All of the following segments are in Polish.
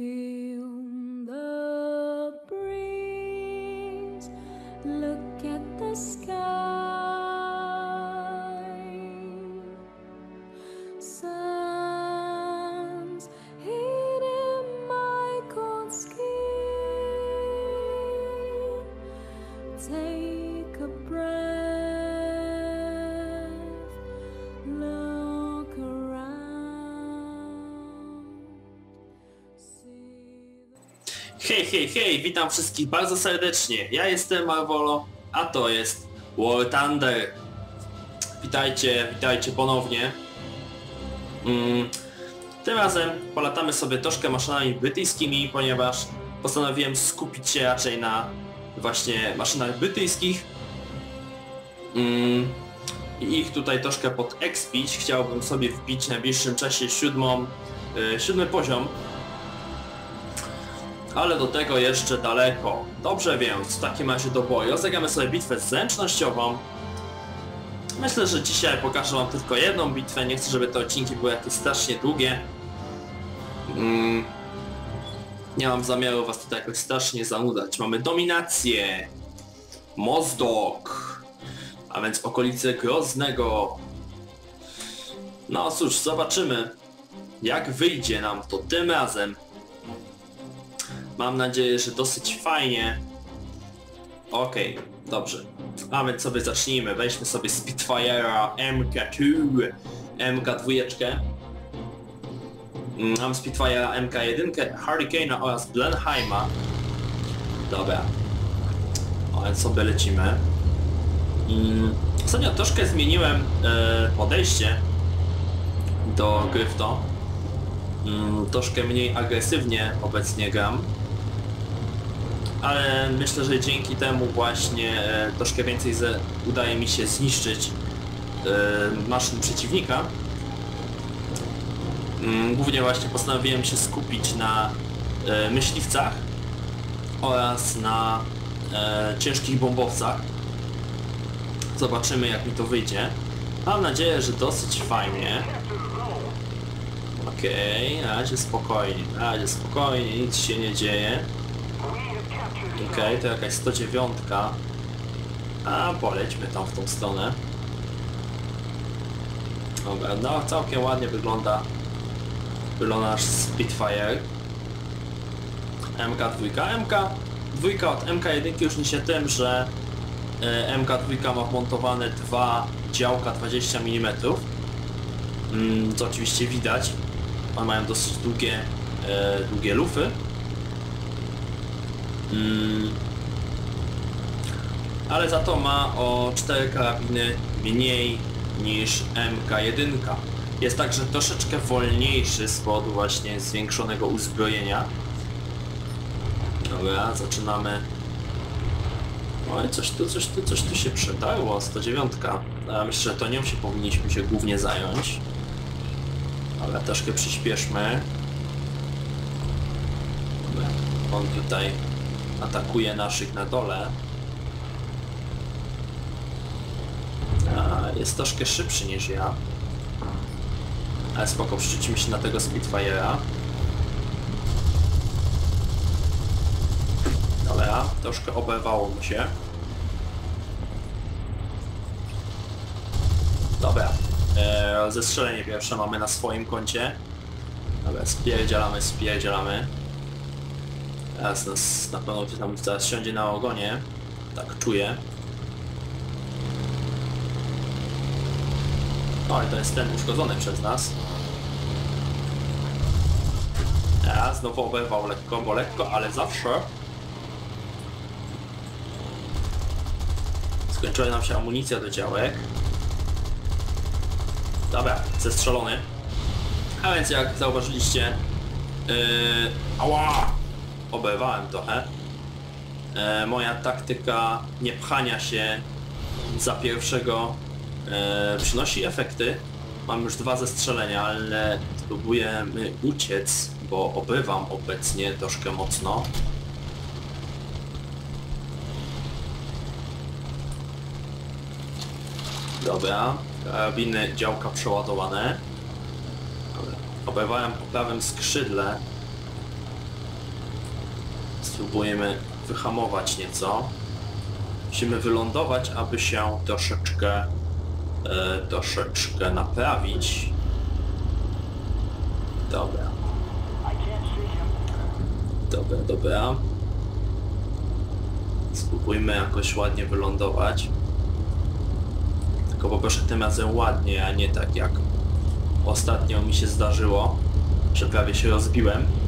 Feel the breeze. Look at the sky. Sun's hitting my cold skin. Take a breath. Look Hej, hej, hej, witam wszystkich bardzo serdecznie. Ja jestem Marvolo, a to jest War Thunder. Witajcie, witajcie ponownie. Mm, tym razem polatamy sobie troszkę maszynami brytyjskimi, ponieważ postanowiłem skupić się raczej na właśnie maszynach brytyjskich. Mm, I ich tutaj troszkę podekspić. Chciałbym sobie wbić w najbliższym czasie siódmą, y, siódmy poziom ale do tego jeszcze daleko. Dobrze więc, w takim razie do boju. Rozegramy sobie bitwę zręcznościową. Myślę, że dzisiaj pokażę wam tylko jedną bitwę. Nie chcę, żeby te odcinki były jakieś strasznie długie. Mm. Nie mam zamiaru was tutaj jakoś strasznie zanudzać. Mamy dominację. Mozdok. A więc okolice Groznego. No cóż, zobaczymy jak wyjdzie nam to tym razem. Mam nadzieję, że dosyć fajnie. Okej, dobrze. A więc sobie zacznijmy. Weźmy sobie Spitfire'a MK2, MK2. Mm, Mam Spitfire'a MK1, Hurricane'a oraz Blenheima. Dobra. A więc sobie lecimy. Mm, Ostatnio troszkę zmieniłem e, podejście do gry w. Mm, troszkę mniej agresywnie obecnie gram. Ale myślę, że dzięki temu właśnie e, troszkę więcej udaje mi się zniszczyć e, maszyn przeciwnika. Mm, Głównie właśnie postanowiłem się skupić na e, myśliwcach oraz na ciężkich bombowcach. Zobaczymy jak mi to wyjdzie. Mam nadzieję, że dosyć fajnie. Okej, na razie spokojnie, na razie spokojnie, nic się nie dzieje. Okej, to jakaś 109. A, polećmy tam w tą stronę. Dobra, no całkiem ładnie wygląda wygląda nasz Spitfire. MK2. MK2 od MK1 już się tym, że e, MK2 ma wmontowane dwa działka 20 mm. Mm, to oczywiście widać. One mają dosyć długie, e, długie lufy. Mm. Ale za to ma o 4 karabiny mniej niż MK1. Jest także troszeczkę wolniejszy z powodu właśnie zwiększonego uzbrojenia. Dobra, zaczynamy. Oj, coś tu, coś tu, coś tu się przydarło, 109. Ja myślę, że to nią się powinniśmy się głównie zająć. Ale troszkę przyspieszmy. On tutaj atakuje naszych na dole. Jest troszkę szybszy niż ja. Ale spoko, przerzucimy się na tego Spitfire'a. Dobra, troszkę oberwało mu się. Dobra, eee, zestrzelenie pierwsze mamy na swoim koncie. Dobra, spierdzielamy, spierdzielamy. Teraz nas na pewno tam zaraz siądzie na ogonie. Tak czuję. No i to jest ten uszkodzony przez nas. Ja znowu oberwał lekko, bo lekko, ale zawsze. Skończyła nam się amunicja do działek. Dobra, zestrzelony. A więc jak zauważyliście... Yy, ała! Oberwałem trochę. E, moja taktyka nie pchania się za pierwszego e, przynosi efekty. Mam już dwa zestrzelenia, ale spróbujemy uciec, bo obywam obecnie troszkę mocno. Dobra, karabiny działka przeładowane. Obywałem po prawym skrzydle. Spróbujemy wyhamować nieco. Musimy wylądować, aby się troszeczkę, e, troszeczkę naprawić. Dobra. Dobra, dobra. Spróbujmy jakoś ładnie wylądować. Tylko poproszę tym razem ładnie, a nie tak jak ostatnio mi się zdarzyło, że prawie się rozbiłem.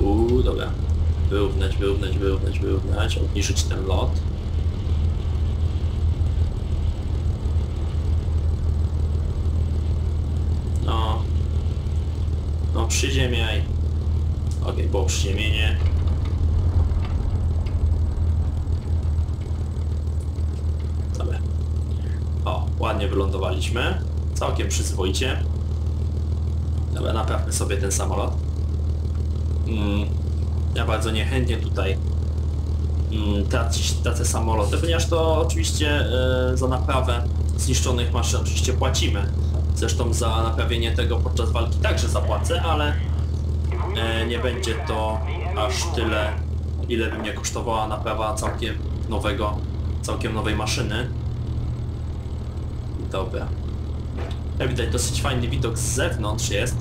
Uuu, dobra. Wyrównać, wyrównać, wyrównać, wyrównać, obniżyć ten lot. No. No, przyziemiaj. Okej, było przyziemienie. Dobra. O, ładnie wylądowaliśmy. Całkiem przyzwoicie. Dobra, naprawmy sobie ten samolot. Mm, ja bardzo niechętnie tutaj mm, tracić, samoloty, ponieważ to oczywiście e, za naprawę zniszczonych maszyn oczywiście płacimy. Zresztą za naprawienie tego podczas walki także zapłacę, ale e, nie będzie to aż tyle, ile by mnie kosztowała naprawa całkiem nowego, całkiem nowej maszyny. Dobra. Jak widać dosyć fajny widok z zewnątrz jest.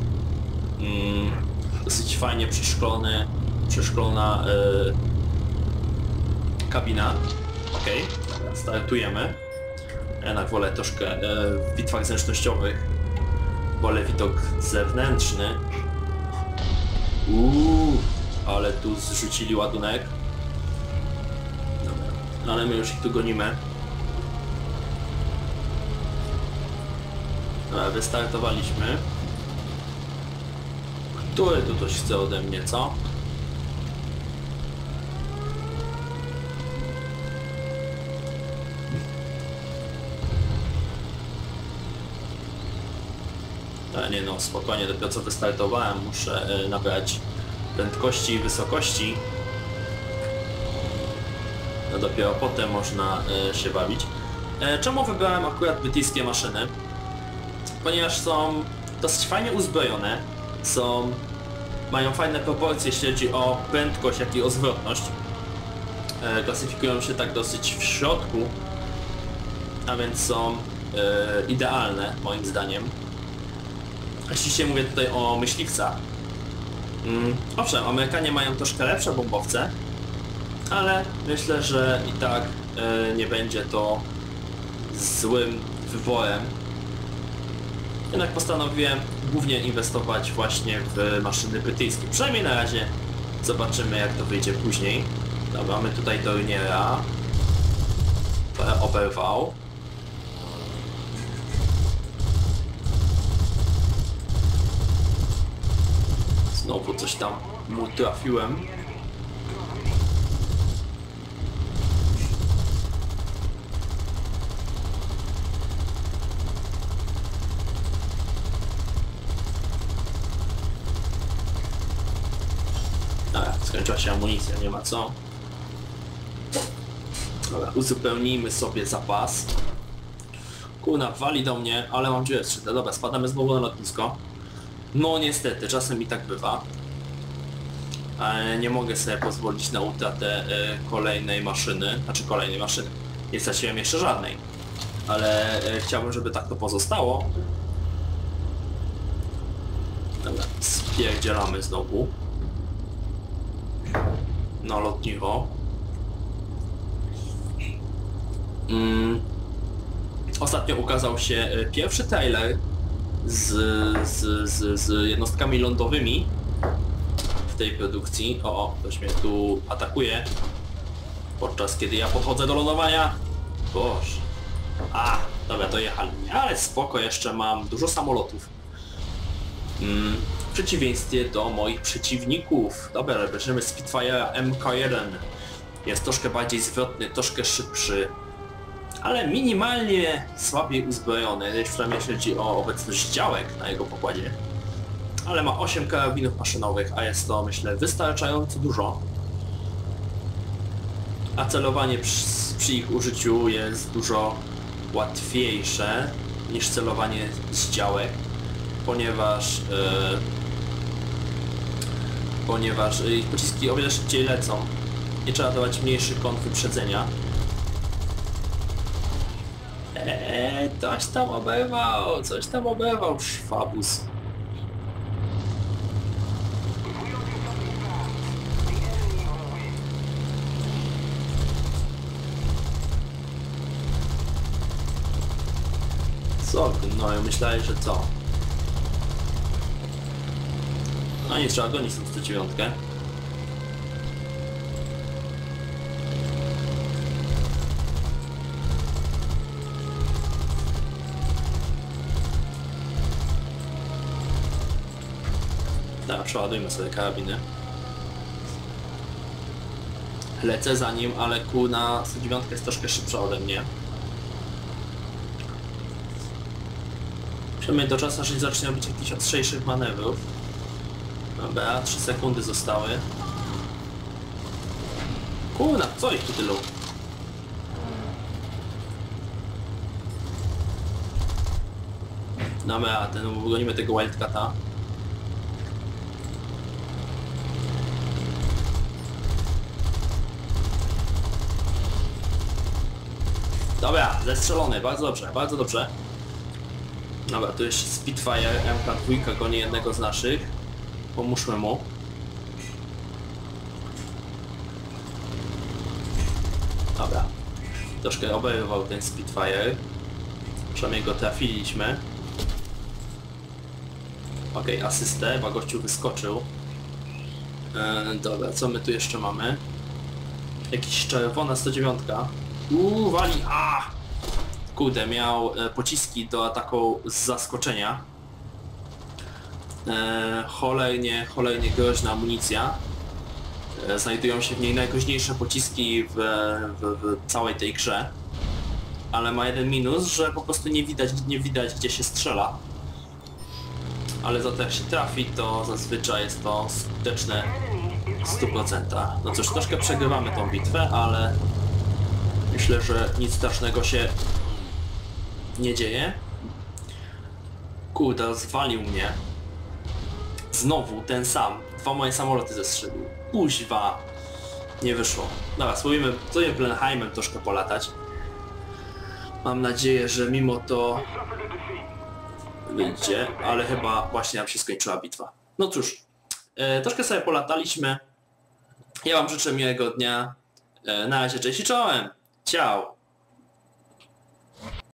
Dosyć fajnie przeszklony, przeszklona e, kabina. Dobra, startujemy. Jednak wolę troszkę e, w bitwach zręcznościowych. Wolę widok zewnętrzny. Uuu, ale tu zrzucili ładunek. Dobra, no ale my już ich tu gonimy. Dobra, wystartowaliśmy. Który tu coś chce ode mnie, co? Nie no, spokojnie, dopiero co wystartowałem, muszę e, nabrać prędkości i wysokości. No dopiero potem można e, się bawić. E, czemu wybrałem akurat brytyjskie maszyny? Ponieważ są dosyć fajnie uzbrojone, są mają fajne proporcje, jeśli chodzi o prędkość, jak i o zwrotność. E, klasyfikują się tak dosyć w środku, a więc są e, idealne moim zdaniem. Oczywiście mówię tutaj o myśliwcach. Mm, owszem, Amerykanie mają troszkę lepsze bombowce, ale myślę, że i tak e, nie będzie to złym wyborem. Jednak postanowiłem głównie inwestować właśnie w maszyny brytyjskie. Przynajmniej na razie zobaczymy jak to wyjdzie później. Dobra, mamy tutaj Dorniera. Oberwał. Znowu coś tam mu trafiłem. Dobra, skończyła się amunicja, nie ma co. Dobra, uzupełnijmy sobie zapas. Kurna, wali do mnie, ale mam dziurę skrzydle. Dobra, spadamy znowu na lotnisko. No niestety, czasem i tak bywa. Ale nie mogę sobie pozwolić na utratę e, kolejnej maszyny, znaczy kolejnej maszyny. Nie straciłem jeszcze żadnej. Ale e, chciałbym, żeby tak to pozostało. Dobra, spierdzielamy znowu. Na lotniwo. Mm. Ostatnio ukazał się e, pierwszy trailer z, z, z, z jednostkami lądowymi w tej produkcji. O, o, ktoś mnie tu atakuje. Podczas kiedy ja podchodzę do lądowania. Boże. A, dobra, dojechali. Ale spoko, jeszcze mam dużo samolotów. Mm, przeciwieństwie do moich przeciwników. Dobra, bierzemy Spitfire MK1. Jest troszkę bardziej zwrotny, troszkę szybszy ale minimalnie słabiej uzbrojony, przynajmniej jeśli chodzi o obecność działek na jego pokładzie. Ale ma 8 karabinów maszynowych, a jest to myślę wystarczająco dużo. A celowanie przy, przy ich użyciu jest dużo łatwiejsze niż celowanie z działek, ponieważ ponieważ y, ich pociski o wiele szybciej lecą. Nie trzeba dawać mniejszy kąt wyprzedzenia. Eee, coś tam oberwał, coś tam oberwał, szwabus. Co? No ja że co? No nie trzeba gonić tą 109. Tak, przeładujmy sobie karabiny. Lecę za nim, ale ku na 109 jest troszkę szybsza ode mnie. Musimy do czasu, aż zacznie robić jakichś ostrzejszych manewrów. Dobra, 3 sekundy zostały. Kurna, co ich tu tylu? Dobra, ten gonimy tego Wildcata. Dobra, zestrzelony, bardzo dobrze, bardzo dobrze. Dobra, tu jest Spitfire MK2 goni jednego z naszych. Pomóżmy mu. Dobra. Troszkę oberwał ten Spitfire. Przynajmniej go trafiliśmy. Okej, asystę, bo gościu wyskoczył. E, dobra, co my tu jeszcze mamy? Jakiś czerwona 109. Uuu, wali! A! Kurde, miał e, pociski do ataku z zaskoczenia. E, cholernie, cholernie groźna amunicja. E, znajdują się w niej najgroźniejsze pociski w, w, w całej tej grze. Ale ma jeden minus, że po prostu nie widać, nie widać gdzie się strzela. Ale za to jak się trafi, to zazwyczaj jest to skuteczne w 100%. No cóż, troszkę przegrywamy tą bitwę, ale myślę, że nic strasznego się nie dzieje. Kurde, zwalił mnie. Znowu ten sam. Dwa moje samoloty zestrzelił. Kuźwa. Nie wyszło. Dobra, spróbujmy, spróbujmy Blenheimem troszkę polatać. Mam nadzieję, że mimo to wyjdzie, ale chyba właśnie nam się skończyła bitwa. No cóż, e, troszkę sobie polataliśmy. Ja wam życzę miłego dnia. E, na razie, cześć i czołem. Ciao.